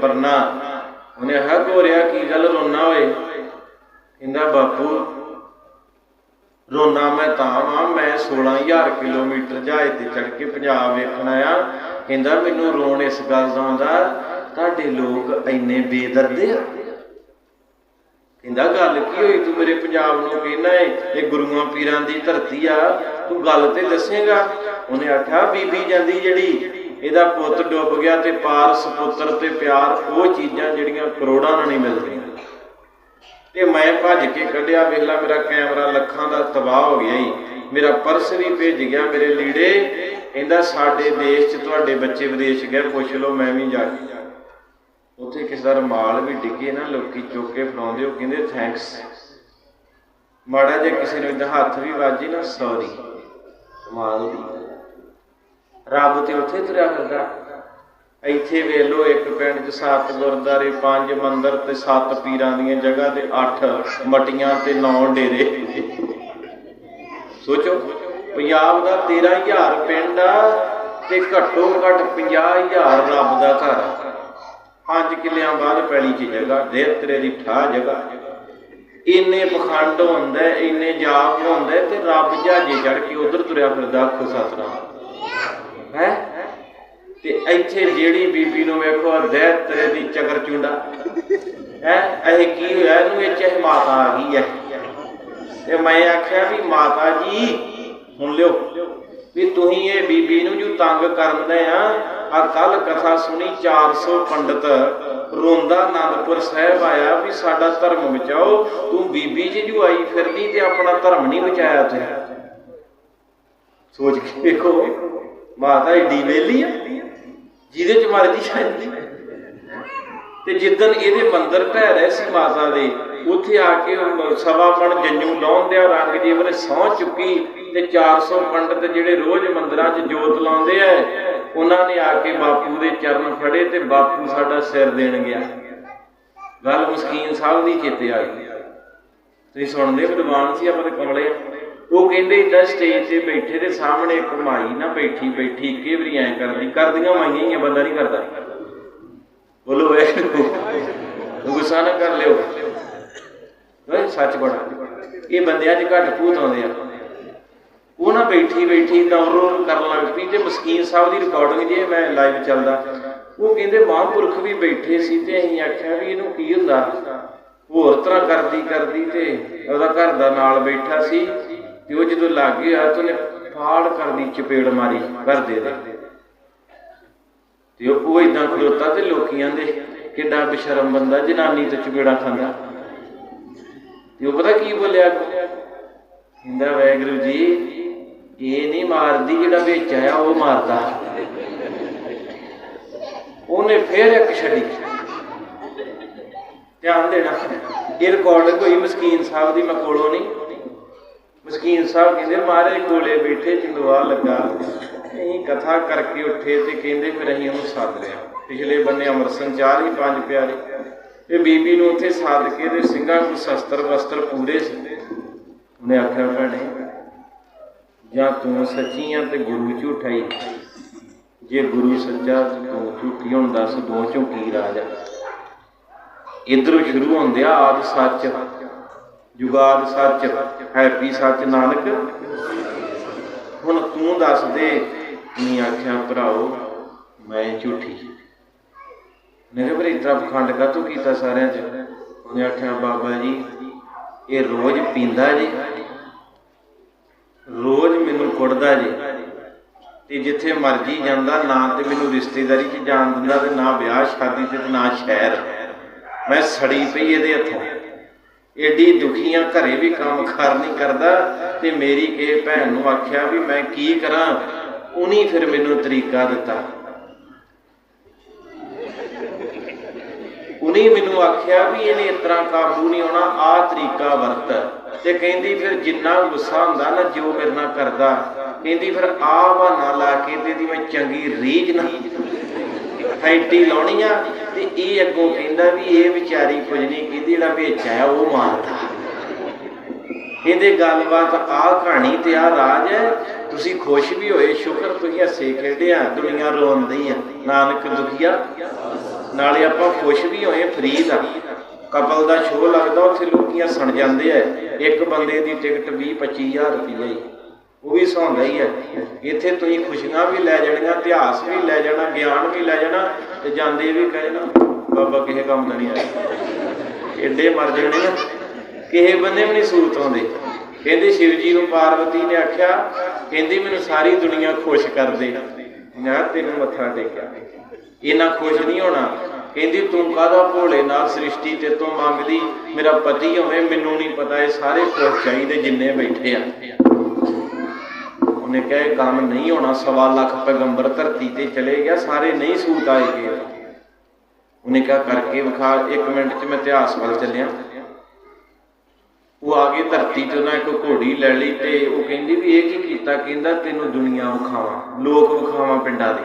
ਪਰਨਾ ਉਹਨੇ ਆਖਿਆ ਗੋਰਿਆ ਕੀ ਗੱਲ ਰੋਣਾ ਓਏ ਕਹਿੰਦਾ ਬਾਪੂ, ਰੋਣਾ ਮੈਂ ਤਾਂ ਵਾਂ, ਮੈਂ 16000 ਕਿਲੋਮੀਟਰ ਜਹਾਜ਼ ਤੇ ਚੜ ਕੇ ਪੰਜਾਬ ਵੇਖਣ ਆਇਆ। ਕਹਿੰਦਾ ਮੈਨੂੰ ਰੋਣ ਇਸ ਗੱਲ ਦਾ ਆਉਂਦਾ, ਤੁਹਾਡੇ ਲੋਕ ਇੰਨੇ ਬੇਦਰਦੇ ਆ। ਕਹਿੰਦਾ, ਗੱਲ ਕੀ ਹੋਈ? ਤੂੰ ਮੇਰੇ ਪੰਜਾਬ ਨੂੰ ਕਹਿੰਦਾ ਏ, ਇਹ ਗੁਰੂਆਂ ਪੀਰਾਂ ਦੀ ਧਰਤੀ ਆ। ਤੂੰ ਗੱਲ ਤੇ ਦੱਸੇਗਾ? ਉਹਨੇ ਆਖਿਆ, ਬੀਬੀ ਜਾਂਦੀ ਜਿਹੜੀ ਇਹਦਾ ਪੁੱਤ ਡੁੱਬ ਗਿਆ ਤੇ ਪਾਰਸ ਪੁੱਤਰ ਤੇ ਪਿਆਰ, ਉਹ ਚੀਜ਼ਾਂ ਜਿਹੜੀਆਂ ਕਰੋੜਾਂ ਨਾਲ ਨਹੀਂ ਮਿਲਦੀਆਂ। ਤੇ ਮੈਂ ਭੱਜ ਕੇ ਕੱਢਿਆ ਵੇਲਾ, ਮੇਰਾ ਕੈਮਰਾ ਲੱਖਾਂ ਦਾ ਤਬਾਹ ਹੋ ਗਿਆ ਈ। ਮੇਰਾ ਪਰਸ ਵੀ ਭੇਜ ਗਿਆ, ਮੇਰੇ ਲੀੜੇ। ਕਹਿੰਦਾ, ਸਾਡੇ ਦੇਸ਼ 'ਚ ਤੁਹਾਡੇ ਬੱਚੇ ਵਿਦੇਸ਼ ਗਏ, ਪੁੱਛ ਲਓ, ਮੈਂ ਵੀ ਜਾ ਕੇ ਉੱਥੇ ਕਿਸੇ ਦਾ ਰਮਾਲ ਵੀ ਡਿੱਗੇ ਨਾ, ਲੋਕੀ ਚੁੱਕ ਕੇ ਫੜਾਉਂਦੇ, ਉਹ ਕਹਿੰਦੇ ਥੈਂਕਸ ਮਾੜਾ ਜੇ ਕਿਸੇ ਨੂੰ ਇਦਾਂ ਹੱਥ ਵੀ ਵੱਜੇ ਨਾ ਸੌਰੀ ਕਮਾਲ ਦੀ। ਰੱਬ ਤੇ ਉੱਥੇ ਤੁਰਿਆ ਫਿਰਦਾ। ਇੱਥੇ ਵੇਖ ਲਓ, ਇੱਕ ਪਿੰਡ 'ਚ ਸੱਤ ਗੁਰਦਾਰੇ, ਪੰਜ ਮੰਦਰ ਤੇ ਸੱਤ ਪੀਰਾਂ ਦੀਆਂ ਜਗ੍ਹਾ ਤੇ ਅੱਠ ਮਟੀਆਂ ਤੇ ਨੌ ਡੇਰੇ। ਸੋਚੋ, ਪੰਜਾਬ ਦਾ 13000 ਪਿੰਡ ਆ ਤੇ ਘੱਟੋ ਘੱਟ 50000 ਰੱਬ ਦਾ ਘਰ ਪੰਜ ਕਿੱਲਿਆਂ ਬਾਅਦ ਪੈਲੀ 'ਚ ਜਗ੍ਹਾ ਦੇਤਰੇ ਦੀ ਠਾ ਜਗ੍ਹਾ। ਇੰਨੇ ਪਖੰਡ ਹੁੰਦਾ, ਇੰਨੇ ਜਾਪ ਹੁੰਦਾ ਤੇ ਰੱਬ ਜਹਾਜੇ ਚੜ ਕੇ ਉਧਰ ਤੁਰਿਆ ਫਿਰਦਾ, ਆਖੋ ਹੈ ਤੇ ਇੱਥੇ ਜਿਹੜੀ ਬੀਬੀ ਨੂੰ ਵੇਖੋ ਦੇਤਰੇ ਦੀ ਚਕਰ ਚੁੰਡਾ। ਹੈ? ਇਹ ਕੀ ਹੋਇਆ? ਇਹਨੂੰ ਇਹ ਚਾਹ ਮਾਤਾ ਆ ਗਈ ਹੈ। ਤੇ ਮੈਂ ਆਖਿਆ ਵੀ, ਮਾਤਾ ਜੀ ਸੁਣ ਲਿਓ। ਵੀ ਤੁਸੀਂ ਇਹ ਬੀਬੀ ਨੂੰ ਜੋ ਤੰਗ ਕਰਦੇ ਆ ਆ ਕੱਲ ਕਥਾ ਸੁਣੀ 400 ਪੰਡਤ। ਰੋਂਦਾ ਆਨੰਦਪੁਰ ਸਾਹਿਬ ਆਇਆ ਵੀ ਸਾਡਾ ਧਰਮ ਬਚਾਓ। ਤੂੰ ਬੀਬੀ ਜੀ ਜੋ ਆਈ ਫਿਰਦੀ ਤੇ ਆਪਣਾ ਧਰਮ ਨਹੀਂ ਬਚਾਇਆ ਤੇ ਸੋਚ ਕੇ ਵੇਖੋ। ਮਾਤਾ ਏਡੀ ਵੇਲੀ ਆ। ਜਿਹਦੇ ਚ ਮਰਜ਼ੀ ਜਾਂਦੀ ਤੇ ਜਿੱਦਨ ਇਹਦੇ ਮੰਦਰ ਢਹਿ ਰਹੇ ਸੀ ਮਾਤਾ ਦੇ, ਉੱਥੇ ਆ ਕੇ ਉਹ ਸਵਾ ਮਣ ਜੰਜੂ ਲਾਉਣ ਦੇ ਰੰਗ ਜੀ ਵਰੇ ਸਹੁੰ ਚੁੱਕੀ ਤੇ 400 ਪੰਡਤ ਜਿਹੜੇ ਰੋਜ਼ ਮੰਦਰਾਂ 'ਚ ਜੋਤ ਲਾਉਂਦੇ ਆ, ਉਹਨਾਂ ਨੇ ਆ ਕੇ ਬਾਪੂ ਦੇ ਚਰਨ ਫੜੇ ਤੇ ਬਾਪੂ ਸਾਡਾ ਸਿਰ ਦੇਣ ਗਿਆ। ਗੱਲ ਮਸਕੀਨ ਸਾਹਿਬ ਦੀ ਚੇਤੇ ਆ ਗਈ। ਤੁਸੀਂ ਸੁਣਦੇ ਵਿਦਵਾਨ ਸੀ ਆਪਾਂ ਤੇ ਕਮਲੇ ਉਹ ਕਹਿੰਦੇ ਇਦਾਂ ਸਟੇਜ ਤੇ ਬੈਠੇ ਤੇ ਸਾਹਮਣੇ ਇੱਕ ਮਾਈ ਨਾ ਬੈਠੀ ਬੈਠੀ, ਇੱਕੇ ਵਾਰੀ ਐ ਕਰਦੀ, ਕਰਦੀਆਂ ਮਾਈਆਂ ਹੀ ਬੰਦਾ ਨਹੀਂ ਕਰਦਾ। ਬੋਲੋ ਵੇ ਗੁੱਸਾ ਨਾ ਕਰ ਲਿਓ। ਓਏ, ਸੱਚ ਬੜਾ। ਇਹ ਬੰਦਿਆਂ 'ਚ ਘੱਟ ਭੂਤ ਆਉਂਦੇ ਆ। ਉਹ ਨਾ ਬੈਠੀ ਬੈਠੀ ਦੌਰੋ ਕਰਨ ਲੱਗ ਪਈ ਤੇ ਮਸਕੀਨ ਸਾਹਿਬ ਦੀ ਰਿਕਾਰਡਿੰਗ ਜੇ ਮੈਂ ਲਾਈਵ ਚੱਲਦਾ। ਉਹ ਕਹਿੰਦੇ ਮਹਾਂਪੁਰਖ ਵੀ ਬੈਠੇ ਸੀ ਤੇ ਅਸੀਂ ਆਖਿਆ ਵੀ ਇਹਨੂੰ ਕੀ ਹੁੰਦਾ? ਹੋਰ ਤਰ੍ਹਾਂ ਕਰਦੀ ਕਰਦੀ ਤੇ ਉਹਦਾ ਘਰ ਦਾ ਨਾਲ ਬੈਠਾ ਸੀ। ਤੇ ਉਹ ਜਦੋਂ ਲੱਗ ਗਿਆ ਤੇ ਉਹਨੇ ਫਾੜ ਕਰਦੀ ਚਪੇੜ ਮਾਰੀ ਕਰਦੇ ਦੇ। ਤੇ ਉਹ ਉਹ ਇਦਾਂ ਖਲੋਤਾ ਤੇ ਲੋਕੀਆਂ ਦੇ ਕਿੱਡਾ ਬਸ਼ਰਮ ਬੰਦਾ, ਜਨਾਨੀ ਤੋਂ ਚਪੇੜਾ ਖਾਂਦਾ। ਤੇ ਉਹ ਪਤਾ ਕੀ ਬੋਲਿਆ? ਕਹਿੰਦਾ ਵੈਗਰੂ ਜੀ, ਇਹ ਨਹੀਂ ਮਾਰਦੀ ਜਿਹੜਾ ਵਿੱਚ ਆਇਆ ਉਹ ਮਾਰਦਾ। ਉਹਨੇ ਫੇਰ ਇੱਕ ਛੱਡੀ। ਧਿਆਨ ਦੇਣਾ, ਇਹ ਰਿਕਾਰਡਿੰਗ ਹੋਈ ਮਸਕੀਨ ਸਾਹਿਬ ਦੀ ਮੈਂ ਕੋਲੋਂ ਨਹੀਂ। ਮਸਕੀਨ ਸਾਹਿਬ ਕਹਿੰਦੇ ਮਹਾਰਾਜ ਕੋਲੇ ਬੈਠੇ ਚੰਦਵਾ ਲੱਗਾ। ਅਸੀਂ ਕਥਾ ਕਰਕੇ ਉੱਠੇ ਤੇ ਕਹਿੰਦੇ, ਫਿਰ ਅਸੀਂ ਉਹਨੂੰ ਸੱਦ ਲਿਆ। ਪਿਛਲੇ ਬੰਨੇ ਅਮਰ ਸੰਚਾਰ ਹੀ ਪੰਜ ਪਿਆਰੇ। ਇਹ ਬੀਬੀ ਨੂੰ ਉੱਥੇ ਸੱਦ ਕੇ ਤੇ ਸਿੰਘਾਂ ਨੂੰ ਸ਼ਸਤਰ ਵਸਤਰ ਪੂਰੇ ਸੀ। ਉਹਨੇ ਆਖਿਆ, ਭੈਣੇ, ਜਾਂ ਤੂੰ ਸੱਚੀ ਆ ਤੇ ਗੁਰੂ ਝੂਠਾ ਹੀ ਜੇ ਗੁਰੂ ਸੱਚਾ, ਤੂੰ ਝੂਠੀ ਹੁਣ ਦੱਸ, ਦੋ ਚੋਂ ਕੀ ਰਾਜ ਆ। ਇਧਰੋਂ ਸ਼ੁਰੂ ਹੁੰਦਿਆ ਆਦ ਸੱਚ ਜੁਗਾਦ ਸੱਚ। ਹੈਪੀ ਸੱਚ ਨਾਨਕ। ਹੁਣ ਤੂੰ ਦੱਸ ਦੇ ਨਹੀਂ ਆਖਿਆ, ਭਰਾਓ, ਮੈਂ ਝੂਠੀ। ਮੇਰੇ ਪਰ ਇਤਰਾ ਪਖੰਡ ਕਾ ਤੂੰ ਕੀਤਾ ਸਾਰਿਆਂ ਚ? ਉਹਨੇ ਆਖਿਆ, ਬਾਬਾ ਜੀ, ਇਹ ਰੋਜ਼ ਪੀਂਦਾ ਜੀ। ਰੋਜ਼ ਮੈਨੂੰ ਕੁੱਟਦਾ ਜੀ। ਤੇ ਜਿੱਥੇ ਮਰਜ਼ੀ ਜਾਂਦਾ, ਨਾ ਤੇ ਮੈਨੂੰ ਰਿਸ਼ਤੇਦਾਰੀ 'ਚ ਜਾਣ ਦਿੰਦਾ ਤੇ ਨਾ ਵਿਆਹ, ਸ਼ਾਦੀ ਤੇ ਨਾ ਸ਼ਹਿਰ। ਮੈਂ ਸੜੀ ਪਈ ਇਹਦੇ ਹੱਥੋਂ। ਏਡੀ ਦੁਖੀਆਂ ਘਰੇ ਵੀ ਕੰਮ ਕਰ ਨਹੀਂ ਕਰਦਾ ਤੇ ਮੇਰੀ ਕਿਸੇ ਭੈਣ ਨੂੰ ਆਖਿਆ ਵੀ ਮੈਂ ਕੀ ਕਰਾਂ? ਉਨੀ ਫਿਰ ਮੈਨੂੰ ਤਰੀਕਾ ਦਿੱਤਾ। ਉਨੀ ਮੈਨੂੰ ਆਖਿਆ ਵੀ ਇਹਨੇ ਇਸ ਤਰ੍ਹਾਂ ਕਾਬੂ ਨਹੀਂ ਆਉਣਾ, ਆਹ ਤਰੀਕਾ ਵਰਤ। ਤੇ ਕਹਿੰਦੀ ਫਿਰ ਜਿੰਨਾ ਗੁੱਸਾ ਹੁੰਦਾ ਨਾ, ਜੋ ਮੇਰੇ ਨਾਲ ਕਰਦਾ, ਕਹਿੰਦੀ ਫਿਰ ਆਹ ਬਹਾਨਾ ਲਾ ਕੇ ਤੇ ਇਹਦੀ ਮੈਂ ਚੰਗੀ ਰੀਝ ਨਾ। ਫੈਂਟੀ ਲਾਉਣੀ ਆ। ਤੇ ਇਹ ਅੱਗੋਂ ਕਹਿੰਦਾ ਵੀ ਇਹ ਵਿਚਾਰੀ ਕੁਝ ਨਹੀਂ ਕਹਿੰਦੀ, ਜਿਹੜਾ ਵਿੱਚ ਆਇਆ ਉਹ ਮਾਰਦਾ। ਇਹਦੇ ਗੱਲਬਾਤ ਆ ਕਹਾਣੀ ਤੇ ਆ ਰਾਜ ਹੈ। ਤੁਸੀਂ ਖੁਸ਼ ਵੀ ਹੋਏ, ਸ਼ੁਕਰ ਤੁਸੀਂ ਹੱਸੇ ਖੇਡੇ ਆ, ਦੁਨੀਆ ਰੋਂਦੀ ਆ। ਨਾਨਕ ਦੁਖੀਆ। ਨਾਲੇ ਆਪਾਂ ਖੁਸ਼ ਵੀ ਹੋਏ ਫ੍ਰੀ ਦਾ ਕਪਲ ਦਾ ਸ਼ੋਅ ਲੱਗਦਾ, ਉੱਥੇ ਲੋਕੀਆਂ ਸਣ ਜਾਂਦੇ ਆ। ਇੱਕ ਬੰਦੇ ਦੀ ਟਿਕਟ 20 25000 ਰੁਪਈਆ ਹੀ। ਉਹ ਵੀ ਸੌਂਦਾ ਹੀ ਹੈ। ਇੱਥੇ ਤੁਸੀਂ ਖੁਸ਼ੀਆਂ ਵੀ ਲੈ ਜਾਣੀਆਂ, ਇਤਿਹਾਸ ਵੀ ਲੈ ਜਾਣਾ, ਗਿਆਨ ਵੀ ਲੈ ਜਾਣਾ ਤੇ ਜਾਂਦੇ ਵੀ ਕਹੇ ਨਾ ਬਾਬਾ ਕਿਸੇ ਕੰਮ ਦਾ ਨਹੀਂ ਆਇਆ। ਏਡੇ ਮਰ ਜਾਣੇ ਆ। ਕਿਸੇ ਬੰਦੇ ਵੀ ਨਹੀਂ ਸੂਤ ਆਉਂਦੇ। ਕਹਿੰਦੇ ਸ਼ਿਵ ਜੀ ਨੂੰ ਪਾਰਵਤੀ ਨੇ ਆਖਿਆ, ਕਹਿੰਦੀ ਮੈਨੂੰ ਸਾਰੀ ਦੁਨੀਆ ਖੁਸ਼ ਕਰ ਦੇ ਨਾ ਤੈਨੂੰ ਮੱਥਾ ਟੇਕਿਆ। ਇਹਨਾਂ ਖੁਸ਼ ਨਹੀਂ ਹੋਣਾ। ਕਹਿੰਦੀ ਤੂੰ ਕਾਹਦਾ ਭੋਲੇ ਨਾਲ ਸ੍ਰਿਸ਼ਟੀ ਤੇ ਤੂੰ ਮੰਗਦੀ? ਮੇਰਾ ਪਤੀ ਹੋਵੇ, ਮੈਨੂੰ ਨਹੀਂ ਪਤਾ, ਇਹ ਸਾਰੇ ਖੁਸ਼ ਚਾਹੀਦੇ ਜਿੰਨੇ ਬੈਠੇ ਆ। ਉਹਨੇ ਕਹੇ ਕੰਮ ਨਹੀਂ ਹੋਣਾ, ਸਵਾ ਲੱਖ ਪੈਗੰਬਰ ਧਰਤੀ ਤੇ ਚਲੇ ਗਿਆ, ਸਾਰੇ ਨਹੀਂ ਸੂਤ ਆਏਗੇ ਉਹਨੇ ਕਿਹਾ, ਕਰਕੇ ਵਿਖਾ, ਇੱਕ ਮਿੰਟ 'ਚ ਮੈਂ ਇਤਿਹਾਸ ਵੱਲ ਚੱਲਿਆ। ਉਹ ਆ ਗਏ ਧਰਤੀ ਤੇ ਉਹਨਾਂ ਇੱਕ ਘੋੜੀ ਲੈ ਲਈ ਤੇ ਉਹ ਕਹਿੰਦੀ ਵੀ ਇਹ ਕੀ ਕੀਤਾ? ਕਹਿੰਦਾ, ਤੈਨੂੰ ਦੁਨੀਆ ਵਿਖਾਵਾਂ, ਲੋਕ ਵਿਖਾਵਾਂ ਪਿੰਡਾਂ ਦੇ।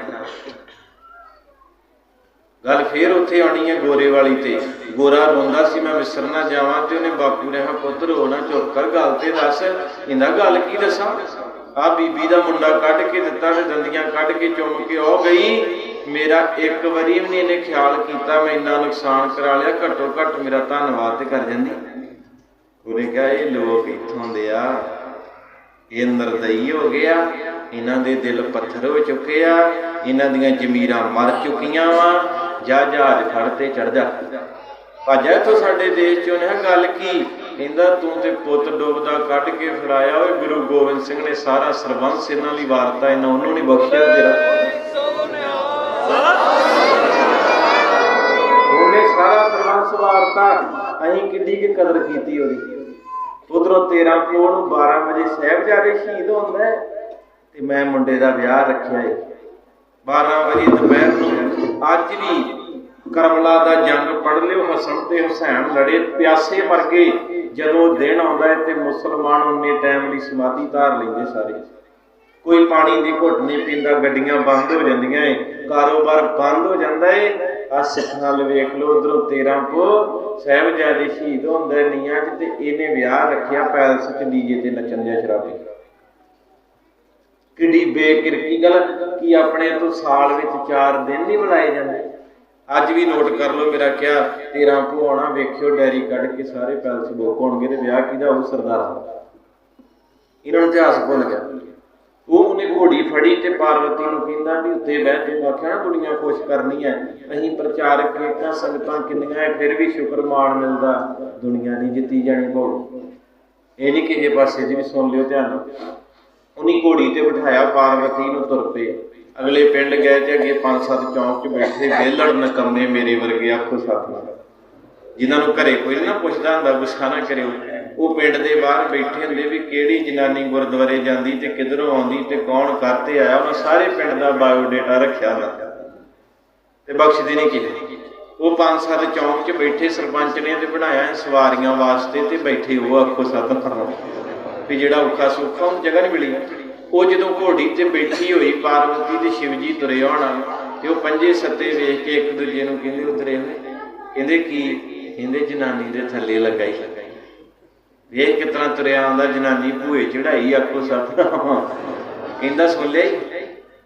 ਗੱਲ ਫੇਰ ਉੱਥੇ ਆਉਣੀ ਹੈ ਗੋਰੇ ਵਾਲੀ ਤੇ। ਗੋਰਾ ਰੋਂਦਾ ਸੀ, ਮੈਂ ਵਿਸਰ ਨਾ ਜਾਵਾਂ ਤੇ ਉਹਨੇ ਬਾਪੂ ਨੇ ਕਿਹਾ, ਪੁੱਤਰ ਹੋਣਾ ਚੁੱਪ ਕਰ, ਗੱਲ ਤੇ ਦੱਸ। ਇੰਦਾ ਗੱਲ ਕੀ ਦੱਸਾਂ? ਆ ਬੀਬੀ ਦਾ ਮੁੰਡਾ ਕੱਢ ਕੇ ਦਿੱਤਾ ਤੇ ਦੰਦੀਆਂ ਕੱਢ ਕੇ ਚੁੰਮ ਕੇ ਉਹ ਗਈ। ਮੇਰਾ ਇੱਕ ਵਾਰੀ ਵੀ ਨਹੀਂ ਇਹਨੇ ਖਿਆਲ ਕੀਤਾ, ਮੈਂ ਇੰਨਾ ਨੁਕਸਾਨ ਕਰਾ ਲਿਆ, ਘੱਟੋ ਘੱਟ ਮੇਰਾ ਧੰਨਵਾਦ ਤੇ ਕਰ ਜਾਂਦੀ। ਉਹਨੇ ਕਿਹਾ, ਇਹ ਲੋਕ ਇੱਥੋਂ ਦੇ ਆ, ਇਹ ਨਰਦਈ ਹੋ ਗਿਆ ਇਹਨਾਂ ਦੇ ਦਿਲ ਪੱਥਰ ਹੋ ਚੁੱਕੇ ਆ, ਇਹਨਾਂ ਦੀਆਂ ਜ਼ਮੀਰਾਂ ਮਰ ਚੁੱਕੀਆਂ ਵਾ, ਜਾ ਜਹਾਜ਼ ਫੜ ਤੇ ਚੜ ਜਾ। ਭਾਜਾ ਇੱਥੋਂ ਸਾਡੇ ਦੇਸ਼ ਚੋਂ। ਨੇ ਗੱਲ ਕੀ? ਕਹਿੰਦਾ, ਤੂੰ ਤੇ ਪੁੱਤ ਡੁੱਬਦਾ ਕੱਢ ਕੇ ਫੜਾਇਆ ਓਏ। ਗੁਰੂ ਗੋਬਿੰਦ ਸਿੰਘ ਨੇ ਸਾਰਾ ਸਰਬੰਸ ਇਹਨਾਂ ਲਈ ਵਾਰਤਾ, ਇਹਨਾਂ ਉਹਨੂੰ ਨਹੀਂ ਬਖਸ਼ਿਆ ਤੇਰਾ ਉਹਨੇ ਸਾਰਾ ਸਰਬੰਸ ਵਾਰਤਾ, ਅਸੀਂ ਕਿੱਡੀ ਕੀ ਕਦਰ ਕੀਤੀ ਉਹਦੀ। ਉਧਰੋਂ 13 ਪੋਹ ਨੂੰ 12 ਵਜੇ ਸਾਹਿਬਜ਼ਾਦੇ ਸ਼ਹੀਦ ਹੁੰਦਾ ਤੇ ਮੈਂ ਮੁੰਡੇ ਦਾ ਵਿਆਹ ਰੱਖਿਆ ਏ। 12 ਵਜੇ ਦੁਪਹਿਰ ਨੂੰ। ਅੱਜ ਵੀ ਕਰਬਲਾ ਦਾ ਜੰਗ ਪੜ ਲਿਓ ਹਸਨ ਤੇ ਹੁਸੈਨ ਲੜੇ। ਪਿਆਸੇ ਮਰ ਗਏ ਜਦੋਂ ਦਿਨ ਆਉਂਦਾ ਹੈ ਤੇ ਮੁਸਲਮਾਨ ਉਹਨੇ ਟਾਈਮ ਲਈ ਸਮਾਧੀ ਧਾਰ ਲੈਂਦੇ ਸਾਰੇ। ਕੋਈ ਪਾਣੀ ਦੀ ਘੁੱਟ ਨਹੀਂ ਪੀਂਦਾ, ਗੱਡੀਆਂ ਬੰਦ ਹੋ ਜਾਂਦੀਆਂ ਏ, ਕਾਰੋਬਾਰ ਬੰਦ ਹੋ ਜਾਂਦਾ ਏ। ਆ ਸਿੱਖਾਂ ਵੱਲ ਵੇਖ ਲਓ, ਉਧਰੋਂ 13 ਕੋ ਸਾਹਿਬਜ਼ਾਦੇ ਸ਼ਹੀਦ ਹੁੰਦੇ ਨੀਆਂ 'ਚ ਤੇ ਇਹਨੇ ਵਿਆਹ ਰੱਖਿਆ ਪੈਲਸ 'ਚ ਡੀਜੇ ਤੇ ਨੱਚਣ ਦਿਆ ਸ਼ਰਾਬੀ। ਕਿੱਡੀ ਬੇਕਿਰਕੀ ਗੱਲ, ਕਿ ਆਪਣੇ ਤੋਂ ਸਾਲ ਵਿੱਚ 4 ਦਿਨ ਨਹੀਂ ਬੁਲਾਏ ਜਾਂਦੇ। ਅੱਜ ਵੀ ਨੋਟ ਕਰ ਲਓ ਮੇਰਾ ਕਿਹਾ 13 ਭੁਆਣਾ ਵੇਖਿਓ, ਡੈਰੀ ਕੱਢ ਕੇ ਸਾਰੇ ਪੈਲਸ ਬੁੱਕ ਹੋਣਗੇ ਤੇ ਵਿਆਹ ਕਿਹਦਾ ਉਹ ਸਰਦਾਰ ਦਾ। ਇਹਨਾਂ ਨੂੰ ਇਤਿਹਾਸ ਭੁੱਲ ਗਿਆ। ਉਹ ਉਹਨੇ ਘੋੜੀ ਫੜੀ ਤੇ ਪਾਰਵਤੀ ਨੂੰ ਕਹਿੰਦਾ ਵੀ ਉੱਤੇ ਬਹਿ ਕੇ ਆਖਿਆ ਦੁਨੀਆ ਖੁਸ਼ ਕਰਨੀ ਹੈ। ਅਸੀਂ ਪ੍ਰਚਾਰਕ ਏਕਾਂ ਸੰਗਤਾਂ ਕਿੰਨੀਆਂ ਹੈ, ਫਿਰ ਵੀ ਸ਼ੁਕਰ ਮਾਣ ਮਿਲਦਾ, ਦੁਨੀਆ ਦੀ ਜਿੱਤੀ ਜਾਣੀ ਭੋਗ। ਇਹ ਨਹੀਂ ਕਿਸੇ ਪਾਸੇ ਦੀ ਵੀ ਸੁਣ ਲਿਓ ਧਿਆਨ ਨਾਲ। ਉਹਨੀ ਘੋੜੀ ਤੇ ਬਿਠਾਇਆ, ਪਾਰਵਤੀ ਨੂੰ ਤੁਰ ਪਏ। ਅਗਲੇ ਪਿੰਡ ਗਏ ਤੇ ਅੱਗੇ ਪੰਜ ਸੱਤ ਚੌਂਕ 'ਚ ਬੈਠੇ, ਵਿਹਲੜ ਨਕਮੇ ਮੇਰੇ ਵਰਗੇ ਆਖੋ ਸਤਨਾਮ ਜਿਨ੍ਹਾਂ ਨੂੰ ਘਰੇ ਕੋਈ ਨਾ ਪੁੱਛਦਾ ਹੁੰਦਾ, ਗੁੱਸਾ ਨਾ ਕਰਿਓ। ਉਹ ਪਿੰਡ ਦੇ ਬਾਹਰ ਬੈਠੇ ਹੁੰਦੇ ਵੀ ਕਿਹੜੀ ਜਨਾਨੀ ਗੁਰਦੁਆਰੇ ਜਾਂਦੀ ਤੇ ਕਿੱਧਰੋਂ ਆਉਂਦੀ ਤੇ ਕੌਣ ਕਰਤੇ ਆਇਆ, ਉਹਨਾਂ ਸਾਰੇ ਪਿੰਡ ਦਾ ਬਾਇਓ ਡਾਟਾ ਰੱਖਿਆ ਹੁੰਦਾ ਤੇ ਬਖਸ਼ਦੇ ਨਹੀਂ ਕਿਸੇ ਉਹ ਪੰਜ ਸੱਤ ਚੌਂਕ 'ਚ ਬੈਠੇ, ਸਰਪੰਚ ਨੇ ਤੇ ਬਣਾਇਆ ਸਵਾਰੀਆਂ ਵਾਸਤੇ ਤੇ ਬੈਠੇ, ਉਹ ਆਖੋ ਸਤਨਾਮ ਵੀ ਜਿਹੜਾ ਔਖਾ ਸੌਖਾ, ਉਹਨੂੰ ਜਗ੍ਹਾ ਨਹੀਂ ਮਿਲੀ। ਉਹ ਜਦੋਂ ਘੋੜੀ ਤੇ ਬੈਠੀ ਹੋਈ ਪਾਰਵਤੀ ਤੇ ਸ਼ਿਵ ਜੀ ਤੁਰੇ ਆਉਣਾ ਤੇ ਉਹ ਪੰਜੇ ਸੱਤੇ ਵੇਖ ਕੇ ਇੱਕ ਦੂਜੇ ਨੂੰ ਕਹਿੰਦੇ ਉਤਰੇ ਹੋਏ। ਕਹਿੰਦੇ ਕੀ? ਕਹਿੰਦੇ ਜਨਾਨੀ ਦੇ ਥੱਲੇ ਲਗਾਈ। ਵੇਖ ਕਿਤਨਾ ਤੁਰਿਆ ਆਉਂਦਾ, ਜਨਾਨੀ ਭੂਏ ਚੜਾਈ ਆਖੋ ਸਤਨਾਮ। ਕਹਿੰਦਾ, ਸੁਣ ਲਿਆ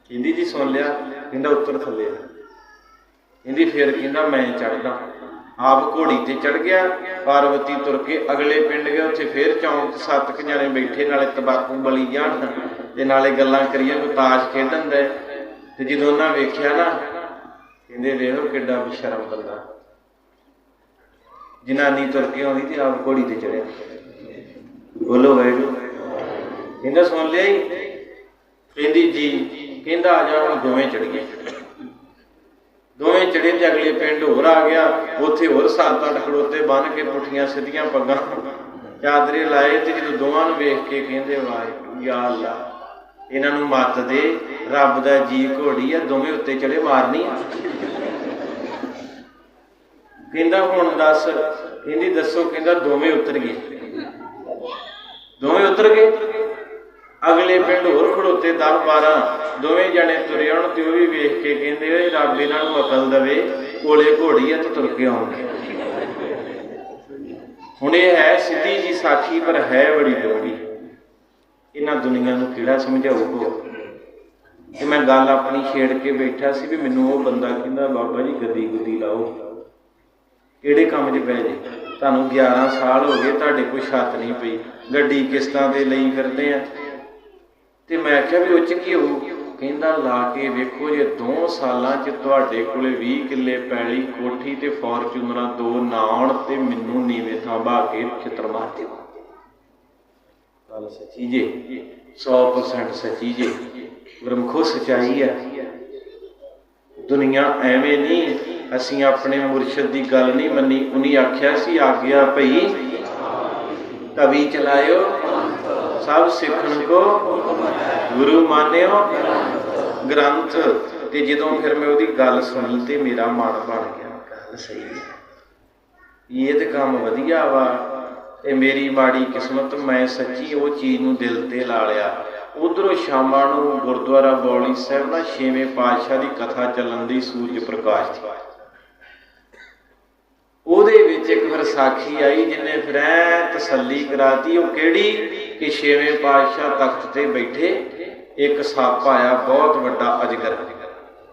ਕਹਿੰਦੀ, ਜੀ, ਸੁਣ ਲਿਆ। ਕਹਿੰਦਾ, ਉੱਤਰ ਥੱਲੇ ਕਹਿੰਦੀ, ਫਿਰ ਕਹਿੰਦਾ, ਮੈਂ ਚੜਦਾ ਆਪ ਘੋੜੀ ਤੇ ਚੜ ਗਿਆ ਪਾਰਵਤੀ ਤੁਰ ਕੇ ਅਗਲੇ ਪਿੰਡ ਗਿਆ, ਉੱਥੇ ਫੇਰ ਚੌਂਕ ਸੱਤ ਕੁ ਜਣੇ ਬੈਠੇ, ਨਾਲੇ ਤਬਾਕੂ ਬਲੀ ਜਾਣ। ਤੇ ਨਾਲੇ ਗੱਲਾਂ ਕਰੀਆਂ ਕੋਈ ਤਾਸ਼ ਖੇਡਣ ਦੇ। ਤੇ ਜਦੋਂ ਉਹਨਾਂ ਵੇਖਿਆ ਨਾ, ਕਹਿੰਦੇ ਵੇਖੋ ਕਿੱਡਾ ਬੇਸ਼ਰਮ ਬੰਦਾ। ਜਨਾਨੀ ਤੁਰ ਕੇ ਆਉਂਦੀ ਤੇ ਆਪ ਘੋੜੀ ਤੇ ਚੜਿਆ। ਬੋਲੋ ਵਾਹਿਗੁਰੂ। ਕਹਿੰਦਾ, ਸੁਣ ਲਿਆ ਹੀ ਕਹਿੰਦੀ, ਜੀ। ਕਹਿੰਦਾ, ਆ ਜਾ, ਹੁਣ ਦੋਵੇਂ ਚੜ ਗਏ ਦੋਵੇਂ ਚੜੇ ਤੇ ਅਗਲੇ ਪਿੰਡ ਹੋਰ ਆ ਗਿਆ। ਉੱਥੇ ਹੋਰ ਸੱਤ ਅੱਠ ਖੜੋਤੇ ਬੰਨ ਕੇ ਪੁੱਠੀਆਂ ਸਿੱਧੀਆਂ ਪੱਗਾਂ ਚਾਦਰੇ ਲਾਏ ਤੇ ਜਦੋਂ ਦੋਵਾਂ ਨੂੰ ਵੇਖ ਕੇ ਕਹਿੰਦੇ, ਵਾਹਿਗੁਰੂ ਯਾ ਅੱਲਾ ਇਹਨਾਂ ਨੂੰ ਮੱਤ ਦੇ, ਰੱਬ ਦਾ ਜੀ ਘੋੜੀ ਆ, ਦੋਵੇਂ ਉੱਤੇ ਚੜੇ ਮਾਰਨੀ ਆ। ਕਹਿੰਦਾ, ਹੁਣ ਦੱਸ। ਕਹਿੰਦੀ, ਦੱਸੋ। ਕਹਿੰਦਾ, ਦੋਵੇਂ ਉਤਰ ਗਏ। ਦੋਵੇਂ ਉਤਰ ਗਏ। ਅਗਲੇ ਪਿੰਡ ਹੋਰ ਖੜੋਤੇ 10 12 ਦੋਵੇਂ ਜਣੇ ਤੁਰੇ ਆਉਣ ਤੇ ਉਹ ਵੀ ਵੇਖ ਕੇ ਕਹਿੰਦੇ, ਓਏ, ਰੱਬ ਇਹਨਾਂ ਨੂੰ ਅਕਲ ਦਵੇ, ਕੋਲੇ ਘੋੜੀ ਆ ਤੇ ਤੁਰ ਕੇ ਆਉਣਗੇ ਹੁਣ ਇਹ ਹੈ, ਸਿੱਧੀ ਜੀ ਸਾਖੀ ਪਰ ਹੈ ਬੜੀ ਡੋਰੀ ਇਹਨਾਂ ਦੁਨੀਆ ਨੂੰ ਕਿਹੜਾ ਸਮਝਾਊਗਾ ਤੇ ਮੈਂ ਗੱਲ ਆਪਣੀ ਛੇੜ ਕੇ ਬੈਠਾ ਸੀ ਵੀ ਮੈਨੂੰ ਉਹ ਬੰਦਾ ਕਹਿੰਦਾ, ਬਾਬਾ ਜੀ ਗੱਦੀ ਗੁੱਦੀ ਲਾਓ। ਕਿਹੜੇ ਕੰਮ 'ਚ ਪੈ ਜੇ? ਤੁਹਾਨੂੰ 11 ਸਾਲ ਹੋ ਗਏ, ਤੁਹਾਡੇ ਕੋਈ ਛੱਤ ਨਹੀਂ ਪਈ। ਗੱਡੀ ਕਿਸ਼ਤਾਂ ਤੇ ਲਈ ਕਰਦੇ ਆ। ਤੇ ਮੈਂ ਕਿਹਾ ਵੀ ਉਹ 'ਚ ਕੀ ਹੋਊ? ਕਹਿੰਦਾ, ਲਾ ਕੇ ਵੇਖੋ ਜੇ 2 ਸਾਲਾਂ 'ਚ ਤੁਹਾਡੇ ਕੋਲੇ 20 ਕਿੱਲੇ ਪੈਲੀ, ਕੋਠੀ ਤੇ ਫੋਰਚੂਨਰਾਂ ਦੋ ਨਾਉਣ ਤੇ ਮੈਨੂੰ ਨੀਵੇਂ ਥਾਂ ਬਾ ਕੇ ਛਿੱਤਰ ਮਾਰ ਦਿਓ। ਗੱਲ ਸੱਚੀ ਜੇ 100% ਗੁਰਮਖੋ ਸਚਾਈ ਹੈ ਦੁਨੀਆ ਐਵੇਂ ਨਹੀਂ ਅਸੀਂ ਆਪਣੇ ਮੁਰਸ਼ਿਦ ਦੀ ਗੱਲ ਨਹੀਂ ਮੰਨੀ, ਉਹਨੇ ਆਖਿਆ ਸੀ, ਆਗਿਆ ਭਈ ਤਵੀ ਚਲਾਇਓ, ਸਭ ਸਿੱਖਣ ਕੋ ਗੁਰੂ ਮਾਨਿਓ, ਗ੍ਰੰਥ। ਤੇ ਜਦੋਂ ਫਿਰ ਮੈਂ ਉਹਦੀ ਗੱਲ ਸੁਣੀ ਤੇ ਮੇਰਾ ਮਨ ਬਣ ਗਿਆ, ਗੱਲ ਸਹੀ ਹੈ ਇਹ ਤੇ ਕੰਮ ਵਧੀਆ ਵਾ। ਤੇ ਮੇਰੀ ਮਾੜੀ ਕਿਸਮਤ ਮੈਂ ਸੱਚੀ ਉਹ ਚੀਜ਼ ਨੂੰ ਦਿਲ ਤੇ ਲਾ ਲਿਆ। ਉਧਰੋਂ ਸ਼ਾਮਾਂ ਨੂੰ ਗੁਰਦੁਆਰਾ ਬੌਲੀ ਸਾਹਿਬ ਨਾਲ ਛੇਵੇਂ ਪਾਤਸ਼ਾਹ ਦੀ ਕਥਾ ਚੱਲਣ ਦੀ ਸੂਰਜ ਪ੍ਰਕਾਸ਼ ਦੀ। ਉਹਦੇ ਵਿੱਚ ਇੱਕ ਫਿਰ ਸਾਖੀ ਆਈ ਜਿਨੇ ਫਿਰ ਐ ਤਸੱਲੀ ਕਰਾਤੀ, ਉਹ ਕਿਹੜੀ? ਕਿ ਛੇਵੇਂ ਪਾਤਸ਼ਾਹ ਤਖਤ ਤੇ ਬੈਠੇ, ਇੱਕ ਸੱਪ ਆਇਆ ਬਹੁਤ ਵੱਡਾ ਅਜਗਰ।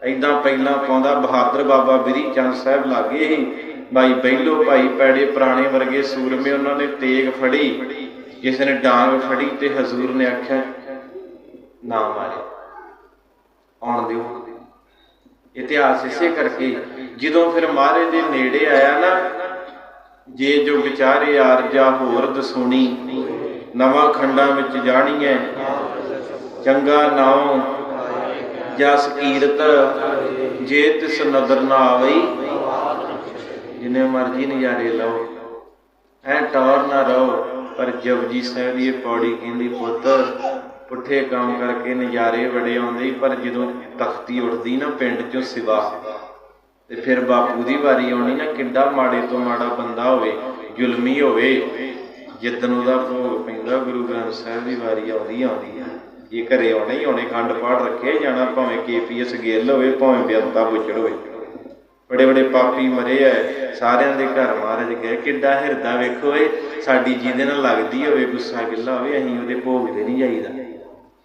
ਐਦਾਂ ਪਹਿਲਾਂ ਪਾਉਂਦਾ ਬਹਾਦਰ ਬਾਬਾ ਬਿਰੀ ਚੰਦ ਸਾਹਿਬ ਲਾਗੇ ਹੀ ਭਾਈ ਬੈਲੋ, ਭਾਈ ਪੈੜੇ ਪੁਰਾਣੇ ਵਰਗੇ ਸੂਰਮੇ ਉਹਨਾਂ ਨੇ ਤੇਗ ਫੜੀ, ਕਿਸੇ ਨੇ ਡਾਂਗ ਫੜੀ ਤੇ ਹਜ਼ੂਰ ਨੇ ਆਖਿਆ, ਨਾ ਮਾਰੇ ਆਉਣ ਦਿਓ। ਇਤਿਹਾਸ ਇਸੇ ਕਰਕੇ, ਜਦੋਂ ਫਿਰ ਮਹਾਰਾਜ ਦੇ ਨੇੜੇ ਆਇਆ ਨਾ, ਜੇ ਜੋ ਵਿਚਾਰੇ ਆਰਜਾ ਹੋਰ ਦਸੂਣੀ, ਨਵਾਂ ਖੰਡਾਂ ਵਿੱਚ ਜਾਣੀਐ, ਚੰਗਾ ਨਾਉ, ਜਸ ਕੀਰਤ, ਜੇ ਤਿਸ ਨਦਰ ਨਾ ਆਵਈ ਜਿੰਨੇ ਮਰਜ਼ੀ ਨਜ਼ਾਰੇ ਲਓ। ਐ ਟੌਰ ਨਾ ਰਹੋ, ਪਰ ਜਪਜੀ ਸਾਹਿਬ ਦੀ ਇਹ ਪੌੜੀ ਕਹਿੰਦੀ, ਪੁੱਤ, ਪੁੱਠੇ ਕੰਮ ਕਰਕੇ ਨਜ਼ਾਰੇ ਬੜੇ ਆਉਂਦੇ, ਪਰ ਜਦੋਂ ਤਖਤੀ ਉੱਠਦੀ ਨਾ ਪਿੰਡ ਚੋਂ ਸਿਵਾ, ਤੇ ਫਿਰ ਬਾਪੂ ਦੀ ਵਾਰੀ ਆਉਣੀ ਨਾ ਕਿੱਡਾ ਮਾੜੇ ਤੋਂ ਮਾੜਾ ਬੰਦਾ ਹੋਵੇ, ਜ਼ੁਲਮੀ ਹੋਵੇ ਜਿੱਦਨ ਉਹਦਾ ਭੋਗ ਪੈਂਦਾ, ਗੁਰੂ ਗ੍ਰੰਥ ਸਾਹਿਬ ਦੀ ਵਾਰੀ ਆਉਂਦੀ ਆਉਂਦੀ ਆ। ਇਹ ਘਰੇ ਆਉਣੇ ਹੀ ਆਉਣੇ, ਖੰਡ ਪਾਠ ਰੱਖਿਆ ਹੀ ਜਾਣਾ, ਭਾਵੇਂ ਕੇਪੀਐਸ ਗਿੱਲ ਹੋਵੇ, ਭਾਵੇਂ ਬੇਅੰਤਾ ਬੁੱਚੜ ਹੋਵੇ। ਬੜੇ ਬੜੇ ਪਾਪੀ ਮਰੇ ਐ ਸਾਰਿਆਂ ਦੇ ਘਰ ਮਹਾਰਾਜ ਗਏ ਕਿੱਡਾ ਹਿਰਦਾ ਵੇਖੋ ਏ, ਸਾਡੀ ਜਿਹਦੇ ਨਾਲ ਲੱਗਦੀ ਹੋਵੇ, ਗੁੱਸਾ ਗਿੱਲਾ ਹੋਵੇ, ਅਸੀਂ ਉਹਦੇ ਭੋਗ ਤੇ ਨਹੀਂ ਜਾਈਦਾ।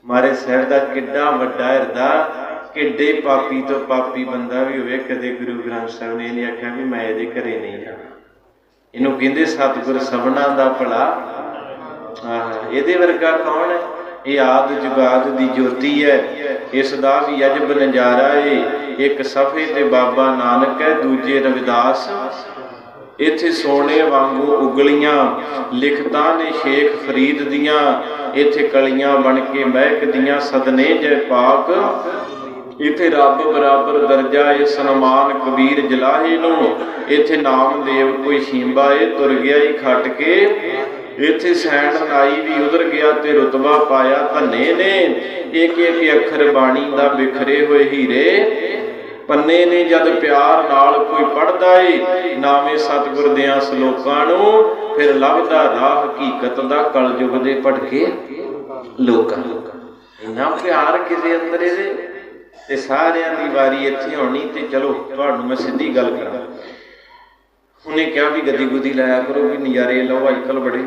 ਮਾਰੇ ਸਾਹਿਬ ਦਾ ਕਿੱਡਾ ਵੱਡਾ ਹਿਰਦਾ, ਕਿੱਡੇ ਪਾਪੀ ਤੋਂ ਪਾਪੀ ਬੰਦਾ ਵੀ ਹੋਵੇ, ਕਦੇ ਗੁਰੂ ਗ੍ਰੰਥ ਸਾਹਿਬ ਨੇ ਨਹੀਂ ਆਖਿਆ ਵੀ ਮੈਂ ਇਹਦੇ ਘਰੇ ਨਹੀਂ ਜਾਣਾ। ਇਹਨੂੰ ਕਹਿੰਦੇ ਸਤਿਗੁਰ ਸਭਨਾ ਦਾ ਭਲਾ। ਆਹ, ਇਹਦੇ ਵਰਗਾ ਕੌਣ ਹੈ? ਇਹ ਆਦ ਜੁਗਾਦ ਦੀ ਜੋਤੀ ਹੈ। ਇਸ ਦਾ ਵੀ ਅਜਬ ਨਜ਼ਾਰਾ ਏ। ਇੱਕ ਸਫੇ ਤੇ ਬਾਬਾ ਨਾਨਕ ਹੈ, ਦੂਜੇ ਰਵਿਦਾਸ। ਇੱਥੇ ਸੋਨੇ ਵਾਂਗੂ ਉਗਲੀਆਂ ਲਿਖਤਾਂ ਨੇ ਸ਼ੇਖ ਫਰੀਦ ਦੀਆਂ, ਇੱਥੇ ਕਲੀਆਂ ਬਣ ਕੇ ਮਹਿਕਦੀਆਂ ਸਦਨੇ ਜੈ ਪਾਕ। ਇੱਥੇ ਰੱਬ ਬਰਾਬਰ ਦਰਜਾ ਏ ਸਨਮਾਨ ਕਬੀਰ ਜਲਾਹੇ ਨੂੰ। ਇੱਥੇ ਨਾਮਦੇਵ ਕੋਈ ਸ਼ੀਂਬਾ ਏ, ਤੁਰ ਗਿਆ ਈ ਖੱਟ ਕੇ। ਇਥੇ ਸੈਣ ਨਾਈ ਵੀ ਉਧਰ ਗਿਆ ਤੇ ਰਤਬਾ ਪਾਇਆ ਧੰਨੇ ਨੇ। ਇੱਕ ਇੱਕ ਅੱਖਰ ਬਾਣੀ ਦਾ ਬਿਖਰੇ ਹੋਏ ਹੀਰੇ। ਪੰਨੇ ਨੇ ਜਦ ਪਿਆਰ ਨਾਲ ਕੋਈ ਪੜਦਾ ਏ, ਨਾਵੇਂ ਸਤਿਗੁਰ ਦਿਆਂ ਸ਼ਲੋਕਾਂ ਨੂੰ ਫਿਰ ਲੱਭਦਾ ਰਾਹ ਹਕੀਕਤ ਦਾ ਕਲਯੁਗ ਦੇ ਭਟਕੇ ਲੋਕਾਂ ਇੰਨਾ ਪਿਆਰ ਕਿਸੇ ਅੰਦਰ ਇਹਦੇ? ਤੇ ਸਾਰਿਆਂ ਦੀ ਵਾਰੀ ਇੱਥੇ ਆਉਣੀ ਤੇ ਚਲੋ, ਤੁਹਾਨੂੰ ਮੈਂ ਸਿੱਧੀ ਗੱਲ ਕਰਾਂ। ਉਹਨੇ ਕਿਹਾ ਵੀ ਗੱਦੀ ਗੁੱਦੀ ਲਾਇਆ ਕਰੋ, ਵੀ ਨਜ਼ਾਰੇ ਲਓ ਅੱਜ ਕੱਲ ਬੜੇ।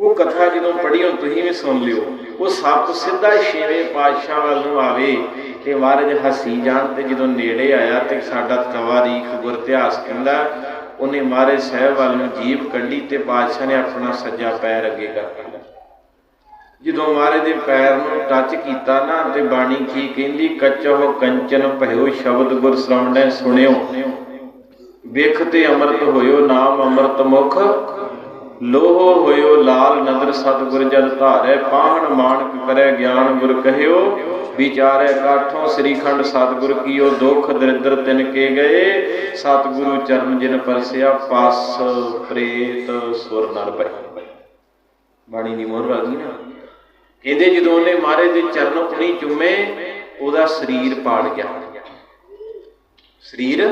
ਉਹ ਕਥਾ ਜਦੋਂ ਪੜ੍ਹੀ, ਹੁਣ ਤੁਸੀਂ ਵੀ ਸੁਣ ਲਿਓ। ਉਹ ਸੱਪ ਸਿੱਧਾ ਛੇਵੇਂ ਪਾਤਸ਼ਾਹ ਵੱਲ ਨੂੰ ਆਵੇ ਤੇ ਮਹਾਰਾਜ ਹੱਸੀ ਜਾਣ ਤੇ ਜਦੋਂ ਨੇੜੇ ਆਇਆ ਤੇ ਸਾਡਾ ਤਵਾਰੀਖ ਗੁਰ ਕਹਿੰਦਾ, ਉਹਨੇ ਮਹਾਰਾਜ ਸਾਹਿਬ ਵੱਲ ਨੂੰ ਜੀਭ ਕੱਢੀ ਤੇ ਪਾਤਸ਼ਾਹ ਨੇ ਆਪਣਾ ਸੱਜਾ ਪੈਰ ਅੱਗੇ ਕਰ ਦਿੱਤਾ। ਜਦੋਂ ਮਹਾਰਾਜ ਦੇ ਪੈਰ ਨੂੰ ਟੱਚ ਕੀਤਾ ਨਾ ਤੇ ਬਾਣੀ ਕੀ ਕਹਿੰਦੀ, ਕੱਚੋ ਕੰਚਨ ਭਇਓ ਸ਼ਬਦ ਗੁਰ ਸ਼ਰਵਣੈ ਸੁਣਿਓ। ਵਿਖ ਤੇ ਅੰਮ੍ਰਿਤ ਹੋਇਓ, ਨਾਮ ਅੰਮ੍ਰਿਤ ਮੁਖ ਲੋਹ ਹੋਇਓ, ਲਾਲ ਨਦਰ ਸਤਿਗੁਰ ਜਦ ਧਾਰੈ, ਪਾਹਣ ਮਾਨਕ ਕਰੈ ਗਿਆਨ ਗੁਰ ਕਹਿਓ, ਵਿਚਾਰੈ ਕਾਠੋਂ ਸ੍ਰੀ ਖੰਡ ਸਤਿਗੁਰ ਕੀਓ, ਦੁਖ ਦਰਿਦਰ ਤਿਨ ਕੇ ਗਏ, ਸਤਿਗੁਰੂ ਚਰਨ ਜਿਨ ਪਰਸਿਆ, ਪਾਸ ਪ੍ਰੇਤ ਸੁਰ ਨਰ ਪੈ ਬਾਣੀ ਦੀ ਮੋਹਰ ਆ ਗਈ ਨਾ। ਕਹਿੰਦੇ ਜਦੋਂ ਉਹਨੇ ਮਹਾਰਾਜ ਦੇ ਚਰਨ ਪੁਣੀ ਚੁੰਮੇ, ਉਹਦਾ ਸਰੀਰ ਪਾੜ ਗਿਆ। ਸਰੀਰ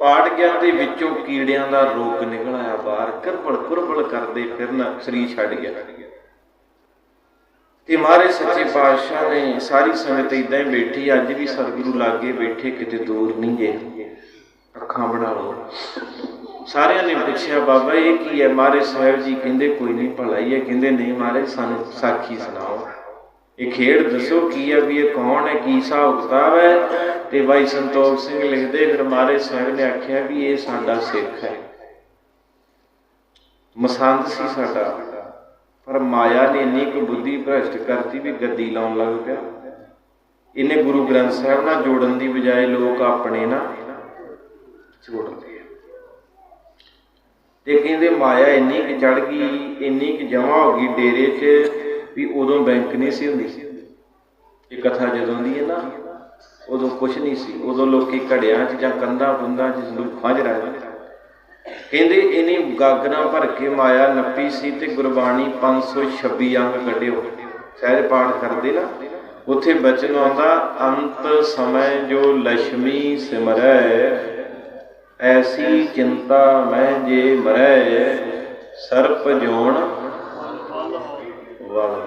ਪਾੜ ਗਿਆ ਤੇ ਵਿੱਚੋਂ ਕੀੜਿਆਂ ਦਾ ਰੋਗ ਨਿਕਲ ਆਇਆ ਬਾਹਰ, ਕਰਬਲ ਕੁਰਬਲ ਕਰਦੇ ਫਿਰਨ ਸਰੀਰ ਛੱਡ ਗਿਆ। ਤੇ ਮਹਾਰਾਜ ਸੱਚੇ ਪਾਤਸ਼ਾਹ ਨੇ ਸਾਰੀ ਸੰਗਤ ਇਦਾਂ ਹੀ ਬੈਠੀ, ਅੱਜ ਵੀ ਸਤਿਗੁਰੂ ਲਾਗੇ ਬੈਠੇ, ਕਿਤੇ ਦੂਰ ਨਹੀਂ ਗਏ। ਅੱਖਾਂ ਬਣਾ ਲਓ। ਸਾਰਿਆਂ ਨੇ ਪੁੱਛਿਆ, ਬਾਬਾ, ਇਹ ਕੀ ਹੈ? ਮਹਾਰਾਜ ਸਾਹਿਬ ਜੀ ਕਹਿੰਦੇ, ਕੋਈ ਨਹੀਂ, ਭਲਾ ਹੀ ਹੈ। ਕਹਿੰਦੇ, ਨਹੀਂ ਮਹਾਰਾਜ, ਸਾਨੂੰ ਸਾਖੀ ਸੁਣਾਓ। ਇਹ ਖੇਡ ਦੱਸੋ ਕੀ ਹੈ ਵੀ ਇਹ ਕੌਣ ਹੈ, ਕੀ ਹਿਸਾਬ ਕਿਤਾਬ ਹੈ? ਤੇ ਬਾਈ ਸੰਤੋਖ ਸਿੰਘ ਲਿਖਦੇ ਫਿਰ ਮਾਰੇ ਸਾਹਿਬ ਨੇ ਆਖਿਆ ਵੀ ਇਹ ਸਾਡਾ ਸਿੱਖ ਹੈ। ਮਸੰਦ ਸੀ ਸਾਡਾ, ਪਰ ਮਾਇਆ ਨੇ ਇੰਨੀ ਕੁ ਬੁੱਧੀ ਭ੍ਰਸ਼ਟ ਕਰਤੀ ਵੀ ਗੱਦੀ ਲਾਉਣ ਲੱਗ ਪਿਆ। ਇਹਨੇ ਗੁਰੂ ਗ੍ਰੰਥ ਸਾਹਿਬ ਨਾਲ ਜੋੜਨ ਦੀ ਬਜਾਏ ਲੋਕ ਆਪਣੇ ਨਾਲ ਜੋੜਦੇ ਤੇ ਕਹਿੰਦੇ ਮਾਇਆ ਇੰਨੀ ਕਿ ਚੜ ਗਈ, ਇੰਨੀ ਕਿ ਜਮਾ ਹੋ ਗਈ ਡੇਰੇ 'ਚ ਵੀ ਉਦੋਂ ਬੈਂਕ ਨਹੀਂ ਸੀ ਹੁੰਦੀ। ਇਹ ਕਥਾ ਜਦੋਂ ਦੀ ਹੈ ਨਾ, ਉਦੋਂ ਕੁਝ ਨਹੀਂ ਸੀ। ਉਦੋਂ ਲੋਕੀ ਘੜਿਆਂ 'ਚ ਜਾਂ ਕੰਧਾਂ ਬੰਦਾਂ 'ਚ ਸੰਦੂਖਾਂ 'ਚ ਰਹਿੰਦੇ ਕਹਿੰਦੇ ਇਹਨੇ ਗਾਗਰਾਂ ਭਰ ਕੇ ਮਾਇਆ ਨੱਪੀ ਸੀ ਤੇ ਗੁਰਬਾਣੀ 526 ਅੰਗ ਕੱਢਿਓ। ਸਹਿਜ ਪਾਠ ਕਰਦੇ ਨਾ, ਉੱਥੇ ਬਚਨ ਆਉਂਦਾ, ਅੰਤ ਸਮੈ ਜੋ ਲక్ష్ਮੀ ਸਿਮਰੈ, ਐਸੀ ਚਿੰਤਾ ਮੈਂ ਜੇ ਮਰੈ, ਸਰਪ ਜੋਣ ਵਾਲ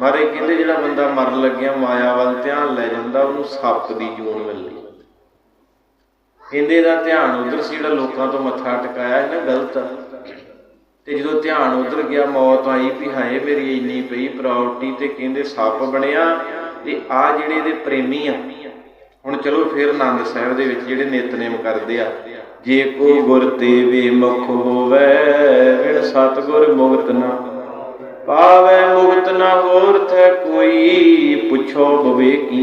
ਮਾਰੇ ਕਹਿੰਦੇ ਜਿਹੜਾ ਬੰਦਾ ਮਰਨ ਲੱਗਿਆ, ਮਾਇਆ ਵੱਲ ਧਿਆਨ ਲੈ ਜਾਂਦਾ, ਉਹਨੂੰ ਸੱਪ ਦੀ ਜੂਨ ਮਿਲਦੀ ਕਹਿੰਦੇ ਦਾ ਧਿਆਨ ਉਧਰ ਸੀ, ਜਿਹੜਾ ਲੋਕਾਂ ਤੋਂ ਮੱਥਾ ਟਿਕਾਇਆ ਹੈ ਨਾ ਗਲਤ ਤੇ ਜਦੋਂ ਧਿਆਨ ਉਧਰ ਗਿਆ, ਮੌਤ ਆਈ ਵੀ ਹਾਏ ਮੇਰੀ ਇੰਨੀ ਪਈ ਪ੍ਰਾਪਰਟੀ ਤੇ ਕਹਿੰਦੇ ਸੱਪ ਬਣਿਆ ਤੇ ਆ ਜਿਹੜੇ ਇਹਦੇ ਪ੍ਰੇਮੀ ਆ। ਹੁਣ ਚਲੋ ਫਿਰ ਆਨੰਦ ਸਾਹਿਬ ਦੇ ਵਿੱਚ ਜਿਹੜੇ ਨਿਤਨੇਮ ਕਰਦੇ ਆ, ਜੇ ਕੋ ਗੁਰ ਤੇ ਵੇ ਮੁਖ ਹੋਵੇ ਵਿਣ ਸਤਗੁਰ ਮੁਕਤ ਨਾ ਪਾਵੇ ਮੁਕਤ ਨਾ ਹੋਰ ਥੈ ਕੋਈ ਪੁੱਛੋ ਬਵੇ ਕੀ